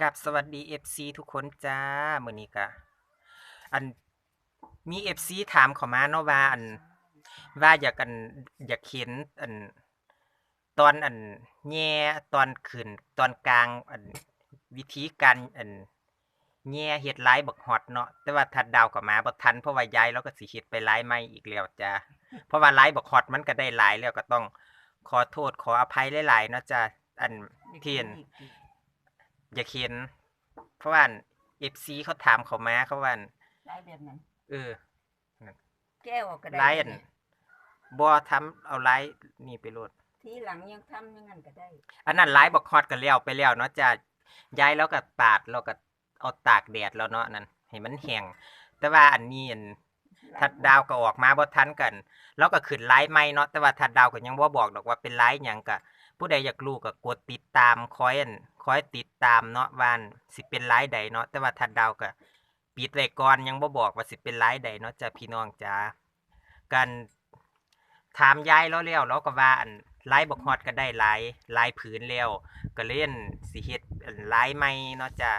กับสวัสดี FC ทุกคนจ้ามื้อนี้ก็อันมี FC ถามเข้ามาเนาะว่าอัน ว่าอยากกันอยากเห็นอัน ตอนอันแย่ตอนขึ้นตอนกลางอันวิธีการอันแย่เฮ็ดลายบักฮอตเนาะแต่ว่าทัดดาวก็มาบ่ทันเพราะว่ายายเราก็สิเฮ็ดไปไลายใหม่อีกแล้วจ้าเพราะว่าลายบักฮอตมันก็ได้หลายแล้วก็ต้อง ขอโทษขออภัยหลายๆเนาะจ้าอันที่อันอยากเห็นเพราะว่าเอฟซีเขาถามเขามาเขาว่าอั่นได้แบบนั้นเออแก้วก็ได้ไลน์อันบอทำเอาไลน์นี่ไปโหลดทีหลังยังทำอยังงั้นก็ได้ อันนั้นไลน์บอกฮอตกันแล้วไปแล้วเนาะจะย้ายแล้วก็ปาดแล้วก็เอาตากแดดแล้วเนาะนั่นให้มันแห้งแต่ว่าอันนี้อัน ทัดดาวก็ออกมาบ่ทันกันแล้วก็ขึ้นไลน์ใหม่เนาะแต่ว่าทัดดาวก็ยังบ่บอกดอกว่าเป็นไลน์หยังก็ผู้ใดอยากรู้ก็กดติดตามคอยอันคอยติดตามเนาะว่าอันสิเป็นไลน์ใดเนาะแต่ว่าทัดดาวก็ปิดไว้ก่อนยังบ่บอกว่าสิเป็นไลน์ใดเนาะจ้ะพี่น้องจ้ากันถามยายแล้วแล้วเราก็ว่าอันไลน์บอกฮอดก็ได้หลายหลายผืนแล้วก็เล่นสิเฮ็ดไลน์ใหม่เนาะจ้ะ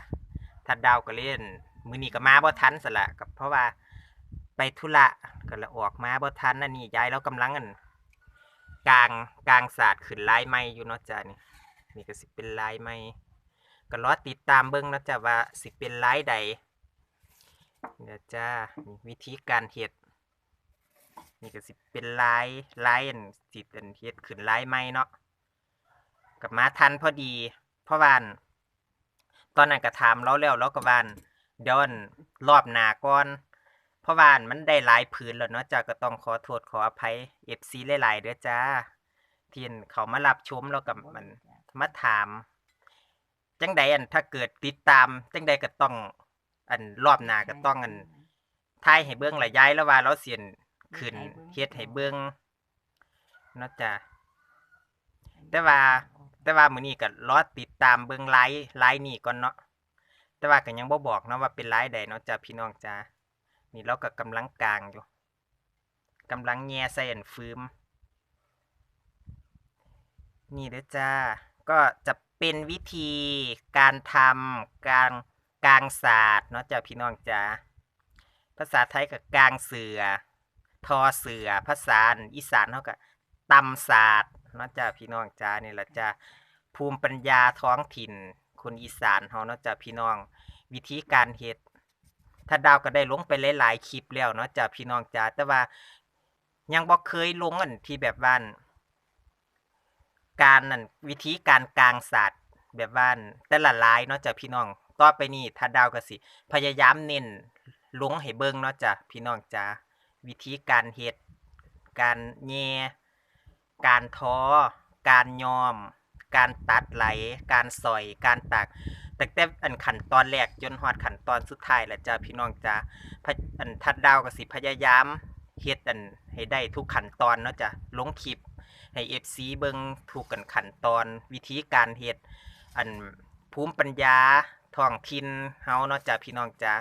ทัดดาวก็เล่นมือนี้ก็มาบ่ทันซะละก็เพราะว่า ไปธุระก็เลยออกมาบ่ทันนั่นนี่ยายเรากำลังอันกลางกลางศาสตร์ขึ้นไลน์ใหม่อยู่เนาะจ้ะนี่นี่ก็สิเป็นไลน์ใหม่ก็รอติดตามเบิ่งเนาะจ้ะว่าสิเป็นไลน์ใดเดี๋ยวจ้านี่วิธีการเฮ็ดนี่ก็สิเป็นไลน์ไลน์อันสิอันเฮ็ดขึ้นไลน์ใหม่เนาะกลับมาทันพอดีพราะว่านตอนนั้นก็ถามเราแล้วเราก็วานเดี๋ยวอั่นรอบหน้าก่อน เพราะว่ามันได้หลายผืนแล้วเนาะจ้าก็ต้องขอโทษขออภัย FC หลายๆเด้อจ้าที่อั่นเขามารับชมแล้วก็มันมาถาม จังใดอันถ้าเกิดติดตาม จังใดก็ต้อง อันรอบหน้าก็ต้องอันทายให้เบิ่งละย้ายแล้วว่าเราเสียนขึ้นเฮ็ดให้เบิ่งเนาะจ้าแต่ว่า แต่ว่ามื้อนี้ก็รอติดตามเบิ่งไลฟ์ไลฟ์นี่ก่อนเนาะแต่ว่าก็ยังบ่บอกเนาะว่าเป็นไลฟ์ใดเนาะจ้าพี่น้องจ้า นี่เราก็กำลังกลางอยู่กำลังแย่ใส่อันฟืมนี่เด้อจ้า ก็จะเป็นวิธีการทำกลางกลางศาสตร์เนาะจ้าพี่น้องจ้าภาษาไทยก็กลางเสือ ทอเสือภาษาอีสานเฮาก็ตำศาสตร์เนาะจ้าพี่น้องจ้านี่แหละจ้าภูมิปัญญาท้องถิ่นคนอีสานเฮาเนาะจ้าพี่น้อง วิธีการเฮ็ด ถ้าดาวก็ได้ลงไปหลายๆคลิปแล้วเนาะจ้าพี่น้องจ้าแต่ว่ายังบ่เคยลงอันที่แบบว่านการนั่นวิธีการกลางศาสตร์แบบว่านแต่ละลายเนาะจ้าพี่น้องต่อไปนี้ถ้าดาวก็สิ พยายามเน้นลงให้เบิ่งเนาะจ้าพี่น้องจ้าวิธีการเฮ็ดการแย่การท้อการยอม การตัดไหล การสอย การตักแตั้งแต่อันขันตอนแรกจนฮอดขันตอนสุดท้ายแหละจ้าพี่น้องจ้าพะอันทัดดาวก็สิพยายามเฮ็ดอันให้ได้ทุกขันตอนเนาะจ้ะลงคลิปให้ FC เบิงทุกกันขันตอนวิธีการเฮ็ดอันภูมิปัญญาท้องถิ่นเฮาเนาะจ้ะพี่น้องจ้า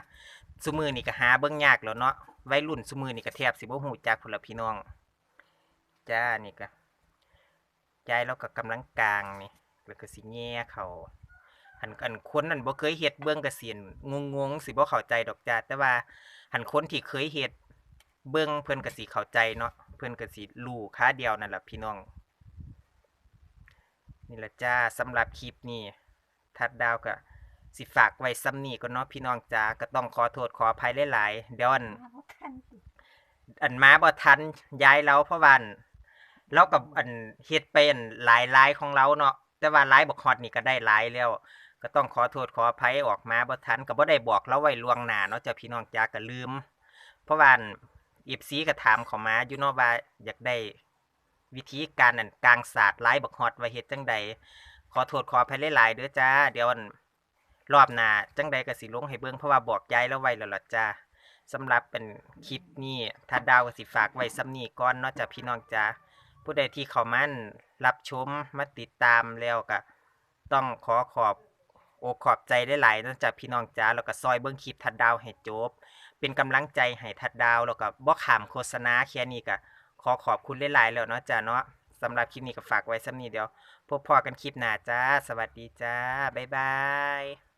ซุมือนี้ก็หาเบิ่งยากแล้วเนาะวัยรุ่นซุมือนี้ก็แทบสิบ่ฮู้จักพุ่นละพี่น้อง จ้านี่ก็ ยายเราก็กำลังกลางนี่แล้วก็สิแง่เขาหันอันคนนั่นบ่เคยเฮ็ดเบิ่งก็เสียนงงๆสิบ่เข้าใจดอกจ้าแต่ว่าหันคนที่เคยเฮ็ดเบิ่งเพิ่นก็สิเข้าใจเนาะเพิ่นก็สิรู้ค่าเดียวนั่นล่ะพี่น้องนี่ล่ะจ้าสำหรับคลิปนี้ทัดดาวก็สิฝากไว้ซ้ำนี้ก็เนาะพี่น้องจ้าก็ต้องขอโทษขออภัยหลายๆเดี๋ยวอันมาบ่ทันสิอันมาบ่ทันย้ายเราเพราะว่าอัน เรากับอันเฮ็ดเป็นหลายหลายของเราเนาะแต่ว่าหลายบักฮอดนี่ก็ได้หลายแล้ว ก็ต้องขอโทษขออภัยออกมาบ่ทันก็บ่ได้บอกเราไว้ล่วงหน้าเนาะจ้ะพี่น้องจ้าก็ลืม เพราะว่าอีฟซีก็ถามเขามาอยู่เนาะว่าอยากได้วิธีการอันกลางศาสตร์หลายบักฮอดว่าเฮ็ดจังใดขอโทษขออภัยหลายๆเด้อจ้า เดี๋ยวอันรอบหน้าจังใดก็สิลงให้เบิ่งเพราะว่าบอกยายแล้วไว้แล้วล่ะจ้าสำหรับเป็นคลิปนี้ถ้าดาวก็สิฝากไว้ซ้ำนี้ก่อนเนาะจ้ะพี่น้องจ้า ผู้ใดที่เขามันรับชมมาติดตามแล้วก็ต้องขอขอบอกขอบใจได้หลายๆเนาะจ้ะพี่น้องจ้าแล้วก็ซอยเบิ้งคลิปทัดดาวให้จบ เป็นกำลังใจให้ทัดดาวแล้วก็บ่ขามโฆษณาแค่นี้ก็ขอขอบคุณหลายๆแล้วเนาะจ้ะเนาะสำหรับคลิปนี้ก็ฝากไว้ซ้ำนี้เดี๋ยวพบพอกันคลิปหน้าจ้า สวัสดีจ้า บ๊ายบาย